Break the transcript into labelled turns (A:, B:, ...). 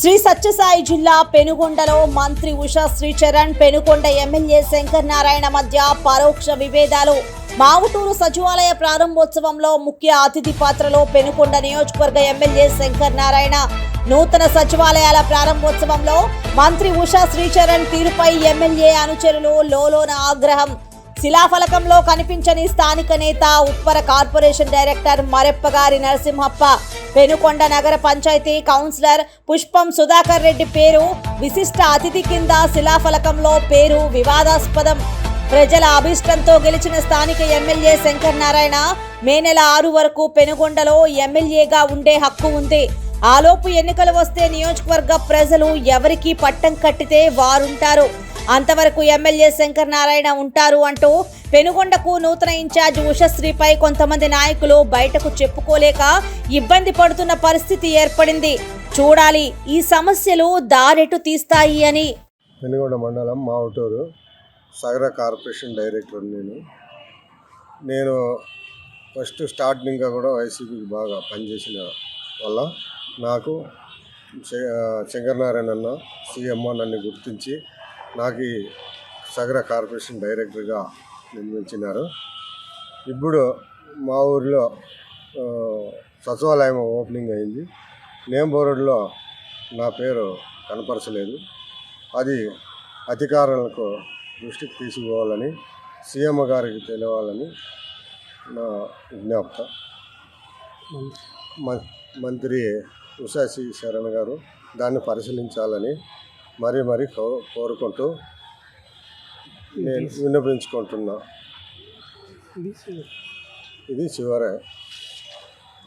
A: శ్రీ సత్యసాయి జిల్లా పెనుగొండలో మంత్రి ఉషా శ్రీచరణ్ పెనుగొండ ఎమ్మెల్యే శంకర్ నారాయణ మధ్య పరోక్ష విభేదాలు. మావుటూరు సచివాలయ ప్రారంభోత్సవంలో ముఖ్య అతిథి పాత్రలో పెనుకొండ నియోజకవర్గ ఎమ్మెల్యే శంకర్ నారాయణ. నూతన సచివాలయాల ప్రారంభోత్సవంలో మంత్రి ఉషా శ్రీచరణ్ తీరుపై ఎమ్మెల్యే అనుచరులు లోలోన ఆగ్రహం. శిలాఫలకంలో కనిపించని స్థానిక నేత ఉప్పర కార్పొరేషన్ డైరెక్టర్ మరెప్పగారి నరసింహప్ప. పెనుకొండ నగర పంచాయతీ కౌన్సిలర్ పుష్పం సుధాకర్ రెడ్డి పేరు విశిష్ట అతిథి కింద శిలాఫలకంలో పేరు వివాదాస్పదం. ప్రజల అభిష్టంతో గెలిచిన స్థానిక ఎమ్మెల్యే శంకర్ నారాయణ మే నెల ఆరు వరకు పెనుగొండలో ఎమ్మెల్యేగా ఉండే హక్కు ఉంది. ఆలోపు ఎన్నికలు వస్తే నియోజకవర్గ ప్రజలు ఎవరికి పట్టం కట్టితే వారుంటారు. అంతవరకు ఎమ్మెల్యే శంకర్ నారాయణ ఉంటారు అంటూ పెనుగొండకు నూతన ఇన్ఛార్జ్ ఉషశ్రీపై కొంతమంది నాయకులు బయటకు చెప్పుకోలేక ఇబ్బంది పడుతున్న పరిస్థితి ఏర్పడింది. చూడాలి ఈ సమస్యలు దారెటు తీస్తాయి అని.
B: పెనుగొండ మండలం మావుటూరు సగర కార్పొరేషన్ డైరెక్టర్ నేను. నేను ఫస్ట్ స్టార్టింగ్గా కూడా వైసీపీకి బాగా పనిచేసిన వల్ల నాకు శ- శంకరనారాయణ అన్న సీఎంఓ నన్ను గుర్తించి నాకు ఈ సగర కార్పొరేషన్ డైరెక్టర్గా నిర్మించినారు. ఇప్పుడు మా ఊరిలో సచివాలయం ఓపెనింగ్ అయింది. నేమ్ బోర్డులో నా పేరు కనపరచలేదు. అది అధికారులకు దృష్టికి తీసుకుపోవాలని సీఎం గారికి తెలియాలని నా విజ్ఞాప్త. మంత్రి. ఉషాసి శరణ్ గారు దాన్ని పరిశీలించాలని మరీ మరీ కో- కోరుకుంటూ నేను విన్నపించుకుంటున్నా. ఇది చివరే